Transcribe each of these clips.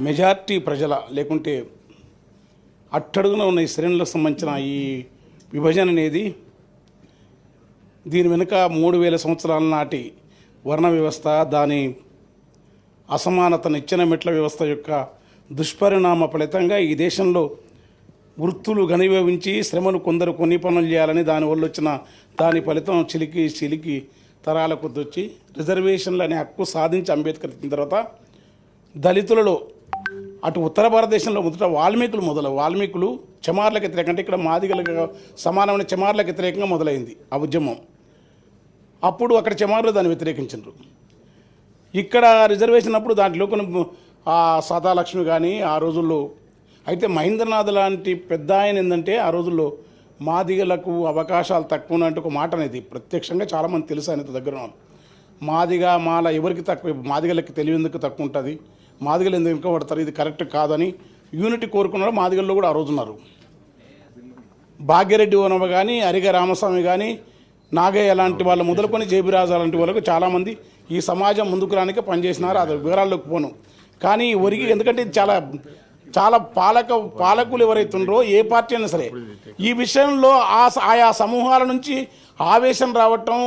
Majority ప్రజల లేకుంటే అట్టడుగున ఉన్న ఈ శ్రేణులకు సంబంధించిన ఈ విభజన అనేది దీని వెనుక మూడు వేల సంవత్సరాల నాటి వర్ణ వ్యవస్థ దాని అసమానత నిచ్చెన మెట్ల వ్యవస్థ యొక్క దుష్పరిణామ ఫలితంగా ఈ దేశంలో వృత్తులు ఘనీభవించి శ్రమను కొందరు కొన్ని పనులు చేయాలని దానివల్ల వచ్చిన దాని ఫలితం చిలికి చిలికి తరాల కొద్ది వచ్చి రిజర్వేషన్లు అనే హక్కు సాధించి అంబేద్కర్ ఇచ్చిన తర్వాత దళితులలో అటు ఉత్తర భారతదేశంలో మొదట వాల్మీకులు మొదలు వాల్మీకులు చమార్లకు వ్యతిరేకంగా అంటే ఇక్కడ మాదిగలకు సమానమైన చమార్లకు వ్యతిరేకంగా మొదలైంది ఆ ఉద్యమం. అప్పుడు అక్కడ చమారులు దాన్ని వ్యతిరేకించారు ఇక్కడ రిజర్వేషన్ అప్పుడు దాంట్లో కొన్ని సాదాలక్ష్మి కానీ ఆ రోజుల్లో అయితే మహేంద్రనాథ్ లాంటి పెద్ద ఆయన ఏంటంటే ఆ రోజుల్లో మాదిగలకు అవకాశాలు తక్కువ ఉన్నట్టు ఒక మాట అనేది ప్రత్యక్షంగా చాలామంది తెలుసు ఆయన దగ్గర. మాదిగ మాల ఎవరికి తక్కువ మాదిగలకి తెలివేందుకు తక్కువ ఉంటుంది? మాదిగలు ఎందుకు వెనుకబడతారు ఇది కరెక్ట్ కాదని యూనిటీ కోరుకున్నారు. మాదిగల్లో కూడా ఆ రోజున్నారు భాగ్యరెడ్డి ఓనమ కానీ అరిగ రామస్వామి కానీ నాగయ్య లాంటి వాళ్ళు మొదలుకొని జేబిరాజు లాంటి వాళ్ళకు చాలామంది ఈ సమాజం ముందుకు రానికే పనిచేసినారు. అది వివరాల్లోకి పోను. కానీ ఒరిగి ఎందుకంటే ఇది చాలా చాలా పాలక పాలకులు ఎవరైతే ఉన్నారో ఏ పార్టీ అయినా సరే ఈ విషయంలో ఆ ఆయా సమూహాల నుంచి ఆవేశం రావటం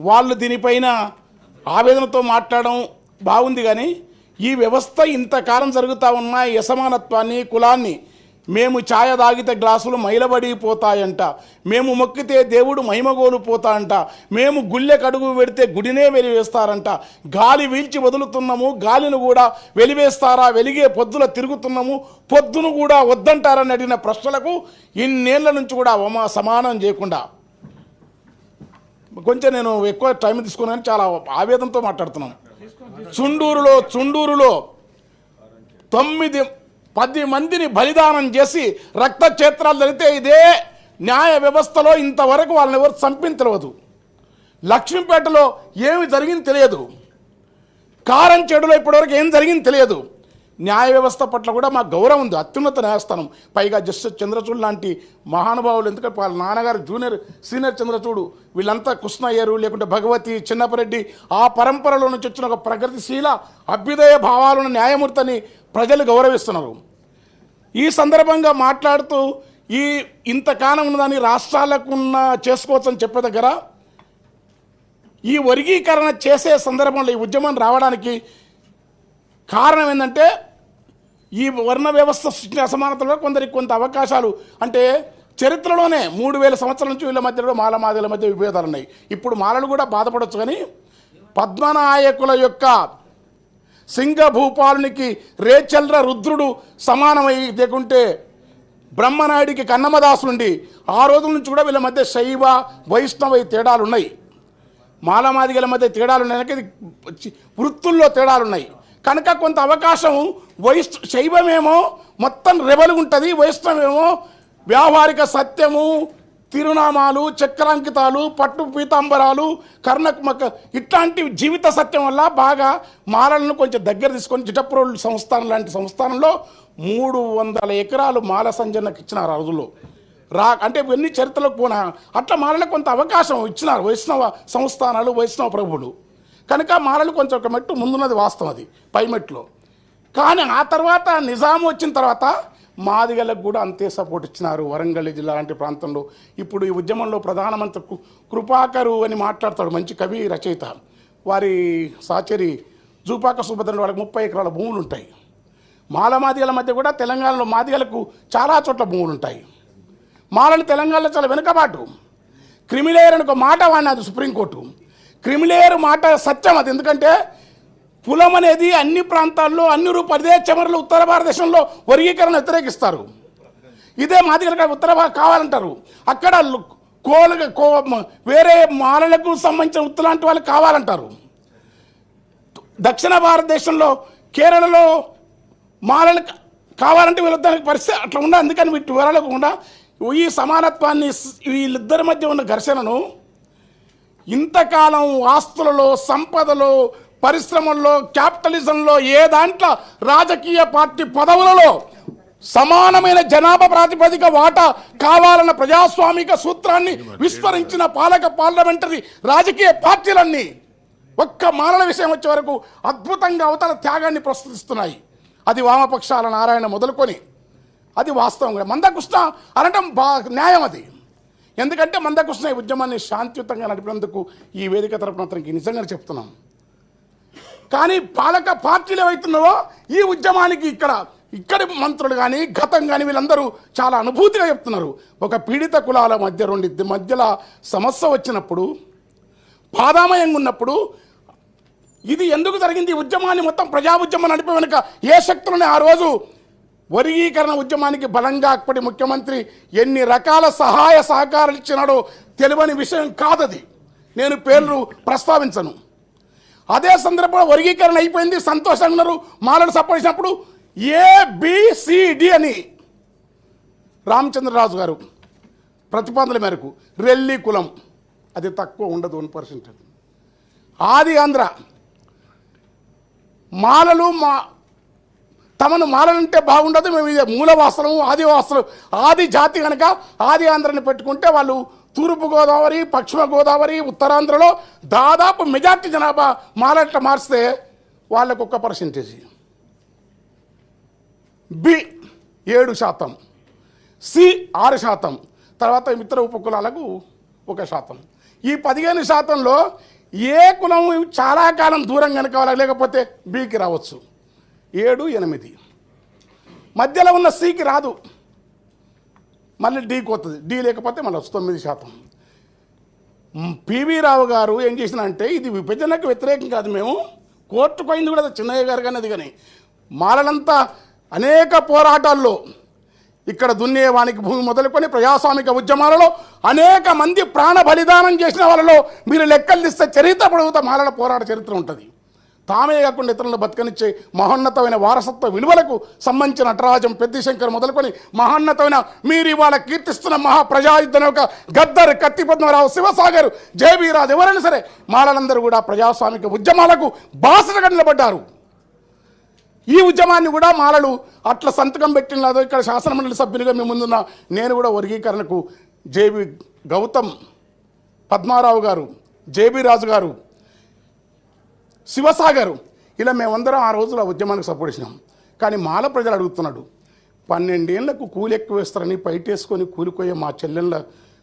వాళ్ళు దీనిపైన ఆవేదనతో మాట్లాడడం బాగుంది కానీ ఈ వ్యవస్థ ఇంతకాలం జరుగుతూ ఉన్న ఈ అసమానత్వాన్ని కులాన్ని మేము ఛాయ తాగితే గ్లాసులు మైలబడిపోతాయంట. మేము మొక్కితే దేవుడు మహిమగోలు పోతాయంట మేము గుళ్ళె కడుగు పెడితే గుడినే వెలివేస్తారంట. గాలి వీల్చి వదులుతున్నాము గాలిని కూడా వెలివేస్తారా వెలిగే పొద్దుల తిరుగుతున్నాము పొద్దును కూడా వద్దంటారని అడిగిన ప్రశ్నలకు ఇన్నేళ్ళ నుంచి కూడా అవమా సమానం చేయకుండా. కొంచెం నేను ఎక్కువ టైం తీసుకున్నాను చాలా ఆవేదంతో మాట్లాడుతున్నాను. చుండూరులో చుండూరులో తొమ్మిది పది మందిని బలిదానం చేసి రక్త క్షేత్రాలు జరిగితే ఇదే న్యాయ వ్యవస్థలో ఇంతవరకు వాళ్ళని ఎవరు చంపించలేదు. లక్ష్మీపేటలో ఏమి జరిగింది తెలియదు. కారం చెడులో ఇప్పటివరకు ఏం జరిగింది తెలియదు. న్యాయ వ్యవస్థ పట్ల కూడా మాకు గౌరవం ఉంది అత్యున్నత న్యాయస్థానం. పైగా జస్టిస్ చంద్రచూడ్ లాంటి మహానుభావులు ఎందుకంటే వాళ్ళ నాన్నగారు జూనియర్ సీనియర్ చంద్రచూడు వీళ్ళంతా కృష్ణయ్యరు లేకుంటే భగవతి చిన్నపరెడ్డి ఆ పరంపరలో నుంచి వచ్చిన ఒక ప్రగతిశీల అభ్యుదయ భావాలున్న న్యాయమూర్తిని ప్రజలు గౌరవిస్తున్నారు. ఈ సందర్భంగా మాట్లాడుతూ ఈ ఇంతకాలం ఉన్నదాన్ని రాష్ట్రాలకు ఉన్న చేసుకోవచ్చని చెప్పే దగ్గర ఈ వర్గీకరణ చేసే సందర్భంలో ఈ ఉద్యమం రావడానికి కారణం ఏంటంటే ఈ వర్ణ వ్యవస్థ సృష్టి అసమానతలో కొందరికి కొంత అవకాశాలు. అంటే చరిత్రలోనే మూడు వేల సంవత్సరాల నుంచి వీళ్ళ మధ్యలో మాల మాదిల మధ్య విభేదాలు ఉన్నాయి. ఇప్పుడు మాలలు కూడా బాధపడవచ్చు కానీ పద్మనాయకుల యొక్క సింగభూపాలునికి రేచల్ర రుద్రుడు సమానమై లేకుంటే బ్రహ్మనాయుడికి కన్నమదాసులుండి ఆ రోజుల నుంచి కూడా వీళ్ళ మధ్య శైవ వైష్ణవ తేడాలున్నాయి. తేడాలు ఉన్నాయి మాలమాదిగల మధ్య తేడాలు ఉన్నాయి వృత్తుల్లో తేడాలు ఉన్నాయి కనుక కొంత అవకాశం వైష్ శైవమేమో మొత్తం రెబలుగా ఉంటుంది వైష్ణవేమో వ్యావహారిక సత్యము తిరునామాలు చక్రాంకితాలు పట్టు పీతాంబరాలు కర్ణ ఇట్లాంటి జీవిత సత్యం వల్ల బాగా మాలలను కొంచెం దగ్గర తీసుకొని చిటప్రోలు సంస్థానం లాంటి సంస్థానంలో మూడు వందల ఎకరాలు మాల సంజనకు ఇచ్చినారు ఆ రోజుల్లో. రా అంటే ఇవన్నీ చరిత్రలకు పోనా? అట్లా మాలలకు కొంత అవకాశం ఇచ్చినారు వైష్ణవ సంస్థానాలు వైష్ణవ ప్రభువులు. కనుక మాలలు కొంచెం ఒక మెట్టు ముందున్నది వాస్తవం అది పై మెట్లో కానీ ఆ తర్వాత నిజాం వచ్చిన తర్వాత మాదిగలకు కూడా అంతే సపోర్ట్ ఇచ్చినారు. వరంగల్ జిల్లా లాంటి ప్రాంతంలో ఇప్పుడు ఈ ఉద్యమంలో ప్రధానమంత్రి కృపాకరు అని మాట్లాడతాడు మంచి కవి రచయిత. వారి సాచరి జూపాక సుభద్రుడు వాళ్ళకి ముప్పై ఎకరాల భూములు ఉంటాయి. మాల మాదిగల మధ్య కూడా తెలంగాణలో మాదిగలకు చాలా చోట్ల భూములు ఉంటాయి. మాలని తెలంగాణలో చాలా వెనుకబాటు. క్రిమిలేయర్ అని ఒక మాట వాడినది సుప్రీంకోర్టు. క్రిమిలేయర్ మాట సత్యం అది. ఎందుకంటే కులం అనేది అన్ని ప్రాంతాల్లో అన్ని రూపాయలు చమరలు చెమరలు ఉత్తర భారతదేశంలో వర్గీకరణ వ్యతిరేకిస్తారు. ఇదే మాదిగల ఉత్తర భారత కావాలంటారు. అక్కడ కోలు కో వేరే మాలలకు సంబంధించిన ఉత్తలాంటి వాళ్ళు కావాలంటారు. దక్షిణ భారతదేశంలో కేరళలో మాలలు కావాలంటే వీళ్ళిద్దరికి పరిస్థితి అట్లా ఉండ. అందుకని వీటి వివరాలకుండా ఈ సమానత్వాన్ని వీళ్ళిద్దరి మధ్య ఉన్న ఘర్షణను ఇంతకాలం ఆస్తులలో సంపదలో పరిశ్రమల్లో క్యాపిటలిజంలో ఏ దాంట్లో రాజకీయ పార్టీ పదవులలో సమానమైన జనాభా ప్రాతిపదిక వాటా కావాలన్న ప్రజాస్వామిక సూత్రాన్ని విస్మరించిన పాలక పార్లమెంటరీ రాజకీయ పార్టీలన్నీ ఒక్క మానవ విషయం వచ్చే వరకు అద్భుతంగా అవతల త్యాగాన్ని ప్రస్తుతిస్తున్నాయి. అది వామపక్షాల నారాయణ మొదలుకొని అది వాస్తవం కూడా. మందకృష్ణ అనటం బా న్యాయం అది. ఎందుకంటే మందకృష్ణ ఈ ఉద్యమాన్ని శాంతియుతంగా నడిపినందుకు ఈ వేదిక తరపున అతనికి నిజంగా చెప్తున్నాం. కానీ పాలక పార్టీలు ఏవైతున్నావో ఈ ఉద్యమానికి ఇక్కడ ఇక్కడి మంత్రులు కానీ గతం కానీ వీళ్ళందరూ చాలా అనుభూతిగా చెప్తున్నారు. ఒక పీడిత కులాల మధ్య రెండు మధ్యలో సమస్య వచ్చినప్పుడు బాధామయంగా ఉన్నప్పుడు ఇది ఎందుకు జరిగింది? ఉద్యమాన్ని మొత్తం ప్రజా ఉద్యమం నడిపే వెనుక ఏ శక్తులని ఆ రోజు వర్గీకరణ ఉద్యమానికి బలంగా అప్పటి ముఖ్యమంత్రి ఎన్ని రకాల సహాయ సహకారాలు ఇచ్చినాడో తెలియని విషయం కాదది. నేను పేర్లు ప్రస్తావించను. అదే సందర్భంలో వర్గీకరణ అయిపోయింది సంతోషంగా ఉన్నారు మాలను సపోర్ట్ చేసినప్పుడు ఏబిసిడి అని రామచంద్రరాజు గారు ప్రతిపాదనల మేరకు రెల్లి కులం అది తక్కువ ఉండదు వన్ పర్సెంట్ ఆది ఆంధ్ర మాలలు మా తమను మారాలంటే బాగుండదు. మేము ఇది మూలవాసలము ఆదివాసనం ఆది జాతి కనుక ఆది ఆంధ్రని పెట్టుకుంటే వాళ్ళు తూర్పు గోదావరి పశ్చిమ గోదావరి ఉత్తరాంధ్రలో దాదాపు మెజార్టీ జనాభా మారట్ల మార్చితే వాళ్ళకు ఒక పర్సంటేజ్. బి ఏడు శాతం. సి ఆరు శాతం. తర్వాత మిత్ర ఉపకులాలకు ఒక శాతం. ఈ పదిహేను శాతంలో ఏ కులం చాలా కాలం దూరం కనుక లేకపోతే బీకి రావచ్చు. ఏడు ఎనిమిది. మధ్యలో ఉన్న సికి రాదు. మళ్ళీ డీకి వస్తుంది డీ లేకపోతే మళ్ళీ వస్తుంది తొమ్మిది శాతం. మ్, పివి రావు గారు ఏం చేసినంటే ఇది విభజనకు వ్యతిరేకం కాదు మేము. కోర్టుకు అయింది కూడా చిన్నయ్య గారు కానీ అది కానీ మాలలంతా అనేక పోరాటాల్లో ఇక్కడ దున్నేవానికి భూమి మొదలుకొని ప్రజాస్వామిక ఉద్యమాలలో అనేక మంది ప్రాణ బలిదానం చేసిన వాళ్ళలో మీరు లెక్కలు తీస్తే చరిత్ర పొడుగుతా మాలల పోరాట చరిత్ర ఉంటుంది. తామే కాకుండా ఇతరులను బతకనిచ్చే మహోన్నతమైన వారసత్వ విలువలకు సంబంధించిన నటరాజం పెద్దిశంకర్ మొదలుకొని మహోన్నతమైన మీరు ఇవాళ కీర్తిస్తున్న మహాప్రజాయుద్ధం ఒక గద్దర్ కత్తి పద్మరావు శివసాగర్ జయబీరాజ్ ఎవరైనా సరే మాలలందరూ కూడా ప్రజాస్వామిక ఉద్యమాలకు బాసటగా నిలబడ్డారు. ఈ ఉద్యమాన్ని కూడా మాలలు అట్లా సంతకం పెట్టిన ఇక్కడ శాసనమండలి సభ్యునిగా మేము ముందున్న నేను కూడా వర్గీకరణకు జేబీ గౌతమ్ పద్మారావు గారు జేబీ రాజు గారు శివసాగర్. ఇలా మేమందరం ఆ రోజుల ఉద్యమానికి సపోర్ట్ చేసినాం. కానీ మాల ప్రజలు అడుగుతున్నాడు పన్నెండేళ్ళకు కూలి ఎక్కువ వేస్తారని పైటేసుకొని కూలిపోయే మా చెల్లెళ్ళ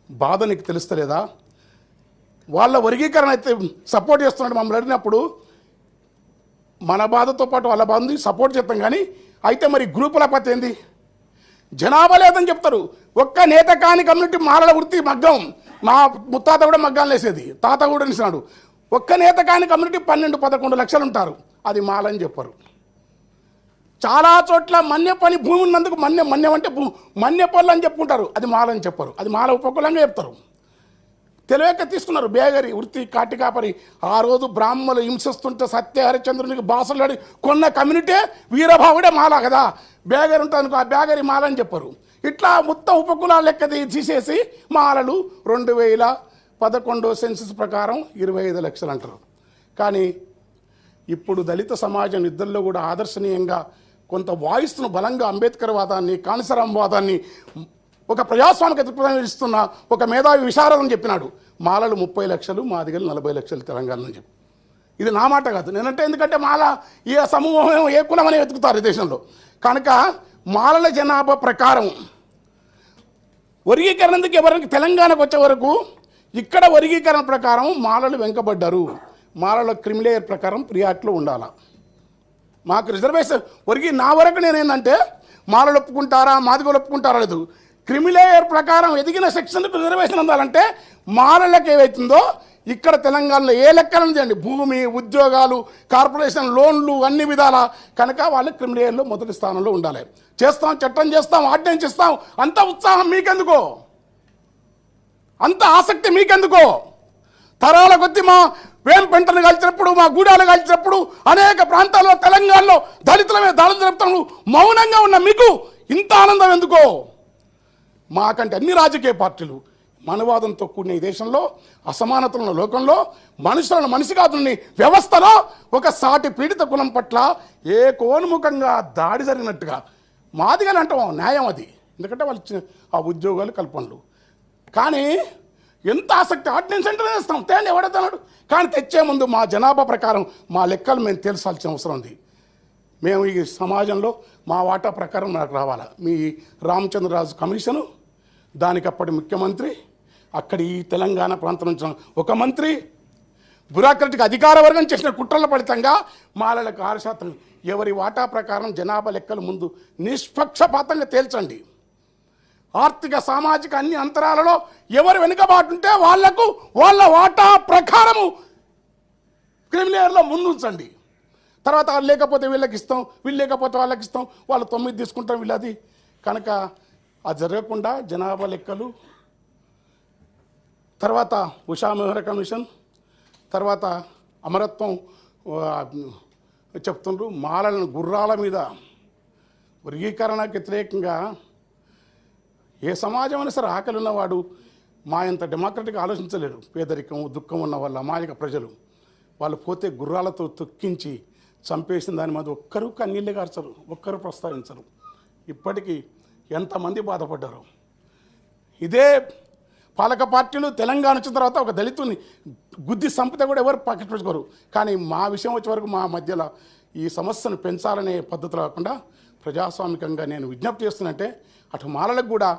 బాధ నీకు తెలుస్తలేదా? వాళ్ళ వర్గీకరణ అయితే సపోర్ట్ చేస్తున్నాడు మమ్మల్ని అడిగినప్పుడు మన బాధతో పాటు వాళ్ళ బాధని సపోర్ట్ చేస్తాం కానీ అయితే మరి గ్రూపుల పద్ధతి ఏంది? జనాభా లేదని చెప్తారు. ఒక్క నేత కాని కమ్యూనిటీ మాలల వృత్తి మగ్గం. మా ముత్తాత కూడా మగ్గాలు వేసేది. తాత కూడా నిసినాడు ఒక్క నేత కాని కమ్యూనిటీ పన్నెండు పదకొండు లక్షలు ఉంటారు. అది మాలని చెప్పరు. చాలా చోట్ల మన్య పని భూమి ఉన్నందుకు మన్య మన్యం అంటే మన్య పనులు అని చెప్పుకుంటారు. అది మాలని చెప్పరు. అది మాల ఉపకులంగా చెప్తారు. తెలియక తీసుకున్నారు. బేగరి వృత్తి కాటికాపరి. ఆ రోజు బ్రాహ్మణులు హింసిస్తుంటే సత్య హరిచంద్రునికి బాసలాడి కొన్న కమ్యూనిటీ వీరభావుడే మాల కదా. బేగరి ఉంటుంది ఆ బేగరి మాల అని చెప్పరు. ఇట్లా మొత్తం ఉపకులాల లెక్క తీసేసి మాలలు రెండు వేల పదకొండో సెన్సస్ ప్రకారం ఇరవై ఐదు లక్షలు అంటారు. కానీ ఇప్పుడు దళిత సమాజం నిద్రలో కూడా ఆదర్శనీయంగా కొంత వాయిస్ను బలంగా అంబేద్కర్ వాదాన్ని కాన్సరాం వాదాన్ని ఒక ప్రజాస్వామిక దృక్పథం ఇస్తున్న ఒక మేధావి విశారదని చెప్పినాడు. మాలలు ముప్పై లక్షలు మాదిగలు నలభై లక్షలు తెలంగాణ అని చెప్పి. ఇది నా మాట కాదు. నేనంటే ఎందుకంటే మాల ఏ సమూహం ఏ కులం అని వెతుకుతారు ఈ దేశంలో. కనుక మాలల జనాభా ప్రకారం వర్గీకరణకి ఎవరికి తెలంగాణకు వచ్చే వరకు ఇక్కడ వర్గీకరణ ప్రకారం మాలలు వెంకబడ్డారు. మాలల క్రిమిలేయర్ ప్రకారం ప్రియాట్లో ఉండాలా. మాకు రిజర్వేషన్ వరిగి నా వరకు నేనేంటంటే మాలలు ఒప్పుకుంటారా మాదిగోలు ఒప్పుకుంటారా లేదు. క్రిమిలేయర్ ప్రకారం ఎదిగిన సెక్షన్లకు రిజర్వేషన్ ఉండాలంటే మాలలకు ఏవైతుందో ఇక్కడ తెలంగాణలో ఏ లెక్కన చేయండి. భూమి ఉద్యోగాలు కార్పొరేషన్ లోన్లు అన్ని విధాల కనుక వాళ్ళు క్రిమిలేయర్లో మొదటి స్థానంలో ఉండాలి. చేస్తాం చట్టం చేస్తాం ఆర్డినెన్స్ ఇస్తాం అంత ఉత్సాహం మీకెందుకో? అంత ఆసక్తి మీకెందుకో? తరాల కొద్ది మా వేం పెంటను కాల్చినప్పుడు మా గూడాలు కాల్చినప్పుడు అనేక ప్రాంతాల్లో తెలంగాణలో దళితుల మీద దాడులు జరుపుతాము మౌనంగా ఉన్న మీకు ఇంత ఆనందం ఎందుకో? మాకంటే అన్ని రాజకీయ పార్టీలు మనవాదంతో కూడిన ఈ దేశంలో అసమానతల లోకంలో మనుషులను మనిషి కాదుని వ్యవస్థలో ఒక సాటి పీడిత కులం పట్ల ఏ కోన్ముఖంగా దాడి జరిగినట్టుగా మాదిగానే అంటాం. న్యాయం అది. ఎందుకంటే వాళ్ళు ఆ ఉద్యోగాలు కల్పనలు. కానీ ఎంత ఆసక్తి ఆర్డినెన్స్ సెంటర్ వేస్తాం తేండి ఎవడతాడు కానీ తెచ్చే ముందు మా జనాభా ప్రకారం మా లెక్కలు మేము తెలుసాల్సిన అవసరం ఉంది. మేము ఈ సమాజంలో మా వాటా ప్రకారం నాకు రావాలా? మీ రామచంద్రరాజు కమిషను దానికి అప్పటి ముఖ్యమంత్రి అక్కడి ఈ తెలంగాణ ప్రాంతం నుంచి ఒక మంత్రి బ్యూరాక్రటిక్ అధికార వర్గం చేసిన కుట్రల ఫలితంగా మాలలకు ఆరు శాతం. ఎవరి వాటా ప్రకారం జనాభా లెక్కలు ముందు నిష్పక్షపాతంగా తేల్చండి. ఆర్థిక సామాజిక అన్ని అంతరాలలో ఎవరు వెనుకబాటుంటే వాళ్ళకు వాళ్ళ వాటా ప్రకారము క్రిమినేయర్లో ముందుంచండి. తర్వాత లేకపోతే వీళ్ళకి ఇస్తాం వీళ్ళు లేకపోతే వాళ్ళకి ఇస్తాం వాళ్ళు తొమ్మిది తీసుకుంటాం వీళ్ళది. కనుక అది జరగకుండా జనాభా లెక్కలు. తర్వాత ఉషా మెహ్రా కమిషన్ తర్వాత అమరత్వం చెప్తుండ్రు మాలలను గుర్రాల మీద వర్గీకరణకు వ్యతిరేకంగా ఏ సమాజం అయినా సరే ఆకలి ఉన్నవాడు మా ఇంత డెమోక్రటిక్ ఆలోచించలేరు పేదరికం దుఃఖం ఉన్న వాళ్ళ అమాయక ప్రజలు. వాళ్ళు పోతే గుర్రాలతో తొక్కించి చంపేసిన దాని మీద ఒక్కరూ కన్నీళ్ళు గార్చరు ఒక్కరు ప్రస్తావించరు. ఇప్పటికీ ఎంతమంది బాధపడ్డారు. ఇదే పాలక పార్టీలు తెలంగాణ వచ్చిన తర్వాత ఒక దళితుని గుద్ది సంపద కూడా ఎవరు పట్టించుకోరు. కానీ మా విషయం వచ్చే వరకు మా మధ్యలో ఈ సమస్యను పెంచాలనే పద్ధతి కాకుండా ప్రజాస్వామికంగా నేను విజ్ఞప్తి చేస్తున్నట్టే అటు మాలలకు కూడా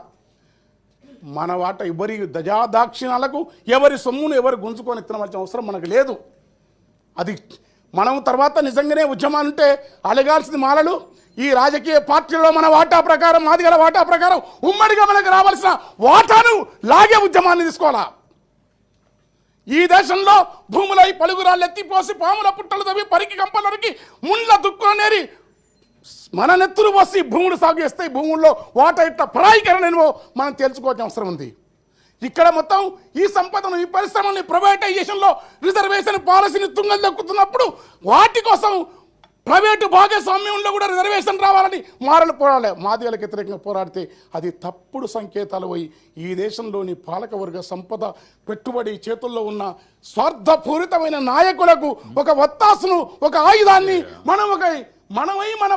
మన వాట ఎవరి దజాదాక్షిణాలకు ఎవరి సొమ్మును ఎవరు గుంజుకొని తినవలసిన అవసరం మనకు లేదు. అది మనం తర్వాత నిజంగానే ఉద్యమాలు ఉంటే అడగాల్సింది మాలలు ఈ రాజకీయ పార్టీలో మన వాటా ప్రకారం మాదిగల వాటా ప్రకారం ఉమ్మడిగా మనకు రావాల్సిన వాటాను లాగే ఉద్యమాన్ని తీసుకోవాలా? ఈ దేశంలో భూములై పలుగురాళ్ళు ఎత్తిపోసి పాముల పుట్టలు తవ్వి పరికి కంపలరికి ముండ్ల దుక్కునేరి మన నెత్తురు పోసి భూములు సాగు చేస్తే భూముల్లో వాటా ఇట్లా పరాయికరణను మనం తెలుసుకోవాల్సిన అవసరం ఉంది. ఇక్కడ మొత్తం ఈ సంపదను ఈ పరిశ్రమని ప్రైవేటైజేషన్లో రిజర్వేషన్ పాలసీని తుంగలు దక్కుతున్నప్పుడు వాటి కోసం ప్రైవేటు భాగస్వామ్యంలో కూడా రిజర్వేషన్ రావాలని మారలు పోరాడాలి మాదిగలకు వ్యతిరేకంగా పోరాడితే అది తప్పుడు సంకేతాలు పోయి ఈ దేశంలోని పాలకవర్గ సంపద పెట్టుబడి చేతుల్లో ఉన్న స్వార్థపూరితమైన నాయకులకు ఒక వత్తాసును ఒక ఆయుధాన్ని మనం ఒక మనమై మన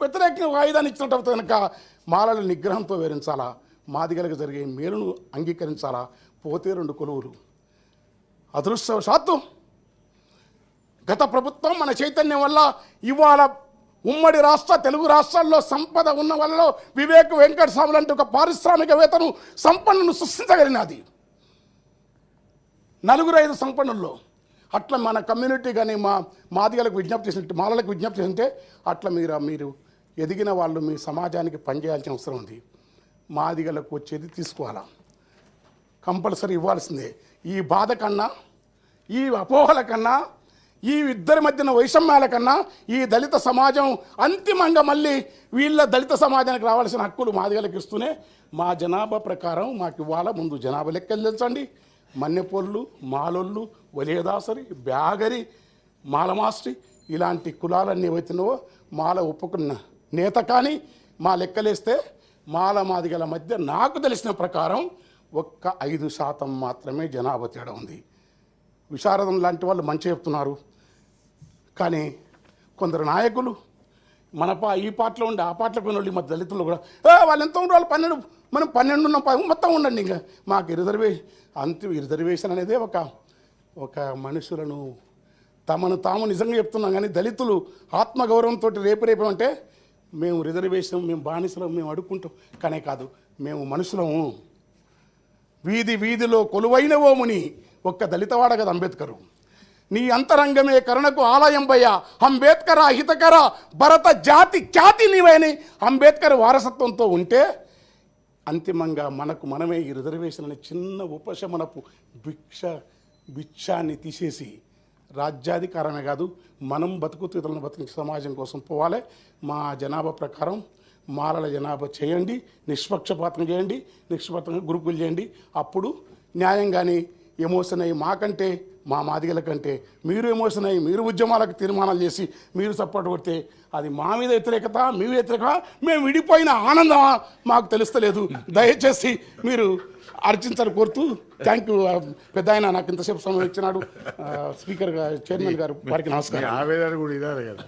వ్యతిరేకంగా వాయిదాన్ని ఆయుధాన్ని ఇచ్చినట్టు కనుక మాలల నిగ్రహంతో వివరించాలా మాదిగలకు జరిగే మేలును అంగీకరించాలా? పోతే రెండు కొలువులు. అదృష్టవశాత్తు గత ప్రభుత్వం మన చైతన్యం వల్ల ఇవాళ ఉమ్మడి రాష్ట్ర తెలుగు రాష్ట్రాల్లో సంపద ఉన్న వాళ్ళలో వివేక్ వెంకట స్వామి లాంటి ఒక పారిశ్రామికవేత్తను సంపన్నును సృష్టించగలిగినది. నలుగురు ఐదు సంపన్నుల్లో అట్లా మన కమ్యూనిటీ కానీ మా మాదిగలకు విజ్ఞప్తి చేసినట్టు మాలలకు విజ్ఞప్తి చేసింటే అట్లా మీరు మీరు ఎదిగిన వాళ్ళు మీ సమాజానికి పనిచేయాల్సిన అవసరం ఉంది. మాదిగలకు వచ్చేది తీసుకోవాలా? కంపల్సరీ ఇవ్వాల్సిందే. ఈ బాధ కన్నా ఈ అపోహల కన్నా ఈ ఇద్దరి మధ్యన వైషమ్యాల కన్నా ఈ దళిత సమాజం అంతిమంగా మళ్ళీ వీళ్ళ దళిత సమాజానికి రావాల్సిన హక్కులు మాదిగలకు ఇస్తూనే మా జనాభా ప్రకారం మాకు ఇవాళ ముందు జనాభా లెక్కలు తెలుసండి. మన్నెపొల్లు మాలొల్లు వలయదాసరి బ్యాగరి మాలమాస్టి ఇలాంటి కులాలన్నీ ఏవైతున్నావో మాల ఒప్పుకున్న నేత కానీ మా లెక్కలేస్తే మాల మాదిగల మధ్య నాకు తెలిసిన ప్రకారం ఒక్క ఐదు శాతం మాత్రమే జనాభా తేడా ఉంది. విశారదం లాంటి వాళ్ళు మంచి చెప్తున్నారు. కానీ కొందరు నాయకులు మన పా ఈ పాటలో ఉండి ఆ పాటలో కొన్ని వాళ్ళు మా దళితులు కూడా వాళ్ళు ఎంత ఉండే వాళ్ళు పన్నెండు మనం పన్నెండు ఉన్నాం మొత్తం ఉండండి ఇంకా. మాకు రిజర్వే అంత రిజర్వేషన్ అనేది ఒక ఒక మనుషులను తమను తాము నిజంగా చెప్తున్నాం కానీ దళితులు ఆత్మగౌరవంతో రేపు రేపు అంటే మేము రిజర్వేషన్ మేము బానిసలం మేము అడుక్కుంటాం. కానే కాదు మేము మనుషులము. వీధి వీధిలో కొలువైన ఓముని ఒక్క దళితవాడ కదా అంబేద్కరు. నీ అంతరంగమే కరుణకు ఆలయం భయ్య. అంబేద్కర హితకర భరత జాతి ఖ్యాతి నీవని. అంబేద్కర్ వారసత్వంతో ఉంటే అంతిమంగా మనకు మనమే ఈ రిజర్వేషన్ అనే చిన్న ఉపశమనపు భిక్ష భిక్షాన్ని తీసేసి రాజ్యాధికారమే కాదు మనం బతుకుతూ ఇతరులను బతికి సమాజం కోసం పోవాలి. మా జనాభా ప్రకారం మాలల జనాభా చేయండి నిష్పక్షపాతం చేయండి నిష్పక్షపాతంగా గురుకులు చేయండి. అప్పుడు న్యాయంగానే ఎమోషన్ అయ్యి మాకంటే మా మాదిగల కంటే మీరు ఎమోషన్ అయ్యి మీరు ఉద్యమాలకు తీర్మానాలు చేసి మీరు సపోర్ట్ కొడితే అది మా మీద వ్యతిరేకత మీ వ్యతిరేకత మేము విడిపోయిన ఆనందమా? మాకు తెలుస్తలేదు. దయచేసి మీరు అర్చించాలని కోరుతూ థ్యాంక్ యూ. పెద్ద ఆయన నాకు ఇంతసేపు సమయం ఇచ్చినాడు. స్పీకర్ గారు చైర్మన్ గారు వారికి నమస్కారం. ఆవేదన కూడా ఇదే కదా.